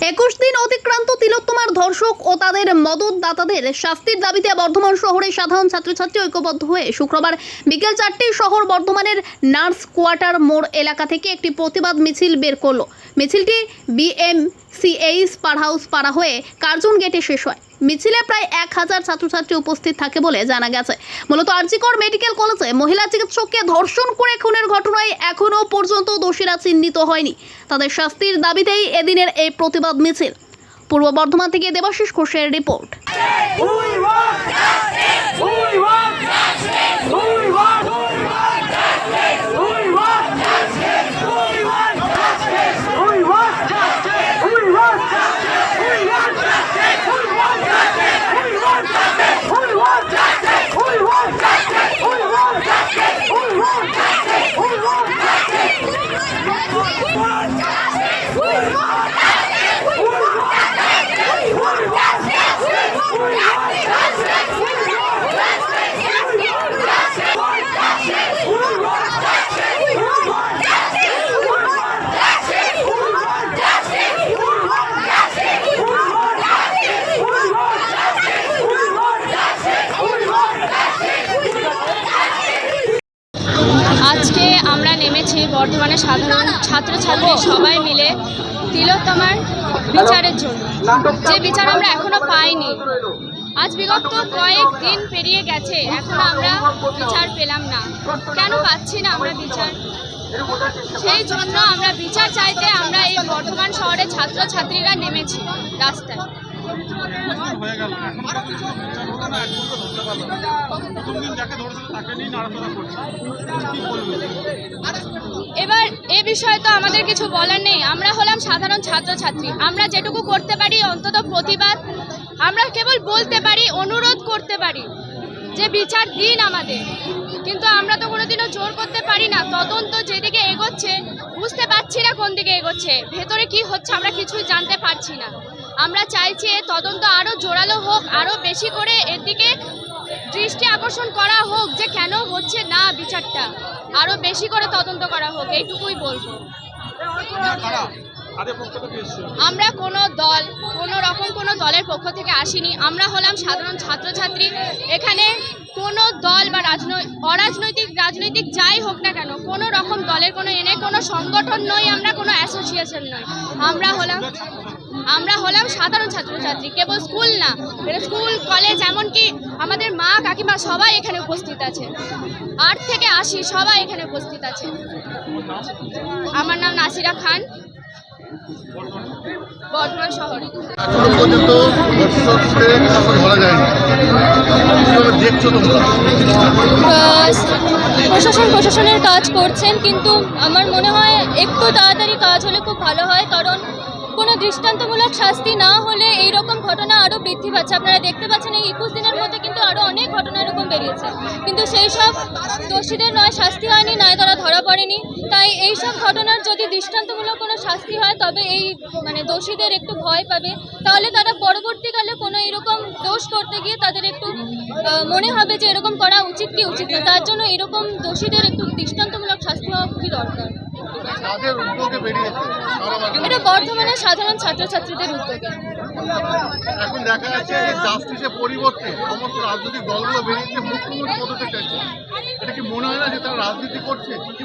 একুশ দিন অতিক্রান্ত তিলোত্তমার ধর্ষক ও তাদের মদতদাতাদের শাস্তির দাবিতে বর্ধমান শহরে সাধারণ ছাত্রছাত্রী ঐক্যবদ্ধ হয়ে শুক্রবার বিকেল চারটে শহর বর্ধমানের নার্স কোয়ার্টার মোড় এলাকা থেকে একটি প্রতিবাদ মিছিল বের করল। মিছিলটি বিএমসিএইস পার হাউস পাড়া হয়ে কার্জন গেটে শেষ হয়। মিছিলে প্রায় এক হাজার ছাত্রছাত্রী উপস্থিত থাকে বলে জানা গেছে। মূলত আরজিকর মেডিকেল কলেজে মহিলা চিকিৎসককে ধর্ষণ করে খুনের ঘটনায় এখনও পর্যন্ত দোষীরা চিহ্নিত হয়নি। তাদের শাস্তির দাবিতেই এদিনের এই প্রতিবাদ মিছিল। পূর্ব বর্ধমান থেকে দেবাশিস ঘোষের রিপোর্ট। বর্ধমানে সাধারণ ছাত্রছাত্রী সবাই মিলে তিলোত্তমার বিচারের জন্য। যে বিচার আমরা এখনও পাইনি। আজ বিগত কয়েক দিন পেরিয়ে গেছে, এখনও আমরা বিচার পেলাম না। কেন পাচ্ছি না আমরা বিচার? সেই জন্য আমরা বিচার চাইতে আমরা এই বর্ধমান শহরে ছাত্রছাত্রীরা নেমেছি রাস্তায়। হয়ে গেল এখনও ধরতে প্রথম দিন যাকে ধরেছিল তাকে নিয়ে নাড়াচাড়া করছে এবার এ বিষয়ে তো আমাদের কিছু বলার নেই। আমরা হলাম সাধারণ ছাত্রছাত্রী। আমরা যেটুকু করতে পারি, অন্তত প্রতিবাদ। আমরা কেবল বলতে পারি, অনুরোধ করতে পারি যে বিচার দিন আমাদের। কিন্তু আমরা তো কোনোদিনও জোর করতে পারি না। তদন্ত যেদিকে এগোচ্ছে, বুঝতে পারছি না কোন দিকে এগোচ্ছে। ভেতরে কি হচ্ছে আমরা কিছুই জানতে পারছি না। আমরা চাইছি তদন্ত আরও জোরালো হোক আরও বেশি করে এর দিকে দৃষ্টি আকর্ষণ করা হোক যে কেন হচ্ছে না বিচারটা। আরও বেশি করে তদন্ত করা হোক, এইটুকুই বলব। আমরা কোনো দল, কোনো রকম কোনো দলের পক্ষ থেকে আসিনি। আমরা হলাম সাধারণ ছাত্রছাত্রী। এখানে কোনো দল বা রাজনৈ, অরাজনৈতিক, রাজনৈতিক যাই হোক না কেন, কোনো রকম দলের কোনো, এনে কোনো সংগঠন নই, আমরা কোনো অ্যাসোসিয়েশন নই। আমরা হলাম আমরা হলাম সাধারণ ছাত্রছাত্রী কেবল স্কুল না স্কুল কলেজ এমনকি আমাদের মা কাকিমা সবাই এখানে উপস্থিত আছে। আট থেকে আশি সবাই এখানে উপস্থিত আছে। আমার নাম নাসিরা খান। বর্ধমান শহরে। এখনও পর্যন্ত ধর্ষককে কাউকে ধরা যায়নি। দেখছ তোমরা? প্রশাসন প্রশাসনের কাজ করছেন কিন্তু আমার মনে হয় একটু তাড়াতাড়ি কাজ হলে খুব ভালো হয় কারণ দৃষ্টান্তমূলক শাস্তি না হলে এই রকম ঘটনা আরও বৃদ্ধি পাচ্ছে। আপনারা দেখতে পাচ্ছেন এই একুশ দিনের মধ্যে কিন্তু আরও অনেক ঘটনা এরকম বেরিয়েছে। কিন্তু সেই সব দোষীদের নয়, শাস্তি হয়নি, নয় তারা ধরা পড়েনি তাই এই সব ঘটনার যদি দৃষ্টান্তমূলক কোনো শাস্তি হয় তবে এই মানে দোষীদের একটু ভয় পাবে। তাহলে তারা পরবর্তীকালে কোনো এরকম দোষ করতে গিয়ে তাদের একটু মনে হবে যে এরকম করা উচিত কি উচিত না। তার জন্য এরকম দোষীদের একটু দৃষ্টান্তমূলক শাস্তি হওয়া খুবই দরকার? এটা বর্ধমানের সাধারণ ছাত্রছাত্রীদের উদ্যোগে। এখন দেখা যাচ্ছে যে জাস্টিসের পরিবর্তে সমস্ত রাজনৈতিক দলগুলো বেরিয়েছে মুখ্যমন্ত্রী পদতে চাইছে। এটা কি মনে হয় না যে তারা রাজনীতি করছে? কি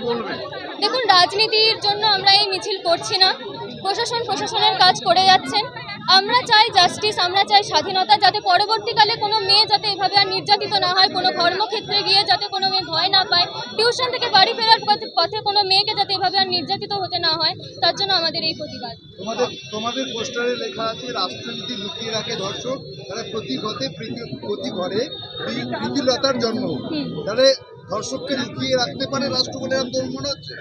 দেখুন রাজনীতির জন্য আমরা এই মিছিল করছি না। প্রশাসন প্রশাসনের কাজ করে যাচ্ছেন। আমরা চাই জাস্টিস আমরা চাই স্বাধীনতা যাতে পরবর্তীকালে কোনো মেয়ে যাতে এভাবে আর নির্যাতিত না হয় কোনো কর্মক্ষেত্রে গিয়ে যাতে কোনো মেয়ে ভয় না পায় টিউশন থেকে বাড়ি ফেরার পথে পথে কোনো মেয়েকে যাতে এভাবে আর নির্যাতিত হতে না হয় তার জন্য আমাদের এই প্রতিবাদ। তোমাদের তোমাদের পোস্টারে লেখা আছে রাষ্ট্রনীতি লুকিয়ে রাখে ধর্ষক। তাহলে প্রতি প্রীতি- প্রতি ঘরে প্রীতিলতার জন্ম। তাহলে ধর্ষককে লুকিয়ে রাখতে পারে আন্দোলন, মনে হচ্ছে?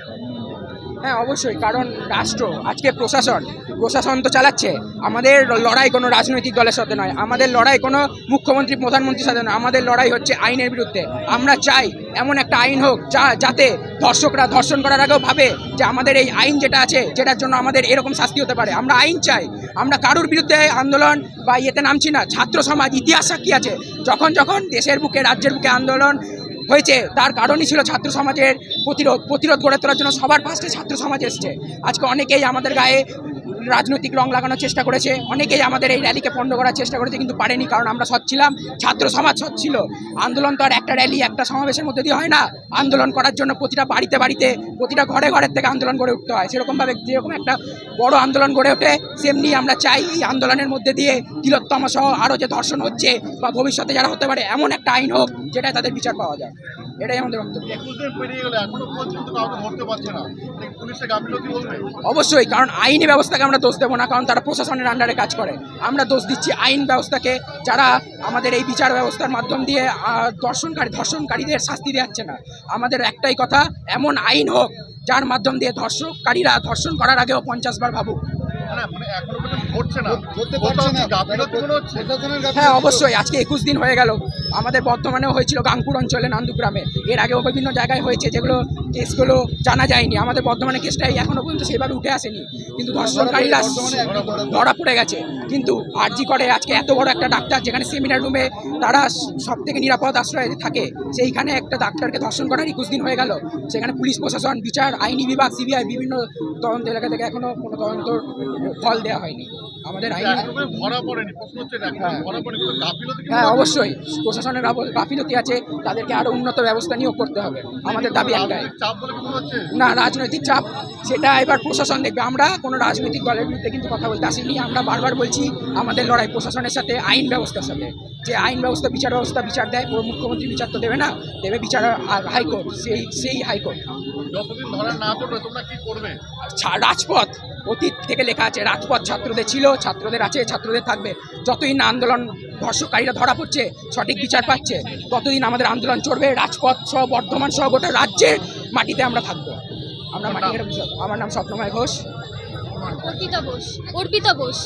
হ্যাঁ অবশ্যই, কারণ রাষ্ট্র, আজকে প্রশাসন প্রশাসন তো চালাচ্ছে। আমাদের লড়াই কোনো রাজনৈতিক দলের সাথে নয়, আমাদের লড়াই কোনো মুখ্যমন্ত্রী, প্রধানমন্ত্রীর সাথে নয়, আমাদের লড়াই হচ্ছে আইনের বিরুদ্ধে। আমরা চাই এমন একটা আইন হোক, যা, যাতে ধর্ষকরা ধর্ষণ করার আগেও ভাবে যে আমাদের এই আইন যেটা আছে, যেটার জন্য আমাদের এরকম শাস্তি হতে পারে। আমরা আইন চাই, আমরা কারোর বিরুদ্ধে আন্দোলন বা ইয়েতে নামছি না। ছাত্র সমাজ, ইতিহাস সাক্ষী আছে। যখন যখন দেশের বুকে, রাজ্যের বুকে আন্দোলন হয়েছে। তার কারণই ছিল ছাত্র সমাজের প্রতিরোধ প্রতিরোধ গড়ে তোলার জন্য সবার ফার্স্টে ছাত্র সমাজ এসছে। আজকে অনেকেই আমাদের গায়ে রাজনৈতিক রং লাগানোর চেষ্টা করেছে। অনেকেই আমাদের এই র্যালিকে পণ্ড করার চেষ্টা করেছে, কিন্তু পারেনি কারণ আমরা সৎ ছিলাম। ছাত্র সমাজ সৎ ছিল। আন্দোলন তো আর একটা র্যালি একটা সমাবেশের মধ্যে দিয়ে হয় না। আন্দোলন করার জন্য প্রতিটা বাড়িতে বাড়িতে, প্রতিটা ঘরে ঘরের থেকে আন্দোলন গড়ে উঠতে হয়। সেরকমভাবে যেরকম একটা বড় আন্দোলন গড়ে ওঠে, সেমনি আমরা চাই এই আন্দোলনের মধ্যে দিয়ে তিলোত্তমা সহ আরও যে ধর্ষণ হচ্ছে বা ভবিষ্যতে যারা হতে পারে, এমন একটা আইন হোক যেটায় তাদের বিচার পাওয়া যায়। এটাই আমাদের বক্তব্য। একুশ দিন পেরিয়ে গেলে এখনও পর্যন্ত কাউকে ধরতে পারছে না। এটা কি পুলিশের গাফিলতি বলবে অবশ্যই কারণ আইনি ব্যবস্থাকে আমরা দোষ দেবো না কারণ তারা প্রশাসনের আন্ডারে কাজ করে। আমরা দোষ দিচ্ছি আইন ব্যবস্থাকে যারা আমাদের এই বিচার ব্যবস্থার মাধ্যম দিয়ে ধর্ষণকারী ধর্ষণকারীদের শাস্তি দেওয়াচ্ছে না। আমাদের একটাই কথা এমন আইন হোক যার মাধ্যম দিয়ে ধর্ষণকারীরা ধর্ষণ করার আগেও পঞ্চাশ বার ভাবুক। মানে হ্যাঁ অবশ্যই আজকে একুশ দিন হয়ে গেল। আমাদের বর্তমানেও হয়েছিল গাংপুর অঞ্চলে নান্দুগ্রামে। এর আগেও বিভিন্ন জায়গায় হয়েছে যেগুলো কেসগুলো জানা যায়নি। আমাদের বর্তমানে কেসটাই এখনও পর্যন্ত সেভাবে উঠে আসেনি। কিন্তু ধর্ষণকারীরা ধরা পড়ে গেছে। কিন্তু আরজি করে আজকে এত বড় একটা ডাক্তার যেখানে সেমিনার রুমে তারা সব থেকে নিরাপদ আশ্রয় থাকে সেইখানে একটা ডাক্তারকে ধর্ষণ করার একুশ দিন হয়ে গেল। সেখানে পুলিশ প্রশাসন বিচার আইনি বিভাগ সিবিআই বিভিন্ন তদন্ত এলাকা থেকে এখনও কোনো তদন্ত ফল দেওয়া হয়নি। আমাদের আইনি হ্যাঁ। অবশ্যই। প্রশাসনের গাফিলতি আছে তাদেরকে আরও উন্নত ব্যবস্থা নিয়োগ করতে হবে। আমাদের দাবি একটাই। না রাজনৈতিক চাপ সেটা এবার প্রশাসন দেখবে। আমরা কোনো রাজনৈতিক দলের বিরুদ্ধে কিন্তু কথা বলতে আসিনি। আমরা বারবার বলছি আমাদের লড়াই প্রশাসনের সাথে আইন ব্যবস্থার সাথে। যে আইন ব্যবস্থা বিচার ব্যবস্থা বিচার দেয় পুরো মুখ্যমন্ত্রী বিচার তো দেবে না দেবে বিচার হাইকোর্ট সেই সেই হাইকোর্ট। যতদিন ধরা না পড়বে তোমরা কি করবে? ছা- রাজপথ অতীত থেকে লেখা আছে রাজপথ ছাত্রদের ছিল ছাত্রদের আছে ছাত্রদের থাকবে। যতই না আন্দোলন ধর্ষকারীরা ধরা পড়ছে সঠিক বিচার পাচ্ছে। ততদিন আমাদের আন্দোলন চলবে রাজপথ সহ বর্ধমান সহ গোটা রাজ্যের মাটিতে আমরা থাকব। আমরা আমার নাম স্বপ্নময় ঘোষ। অর্পিতা বোস। অর্পিতা বোস।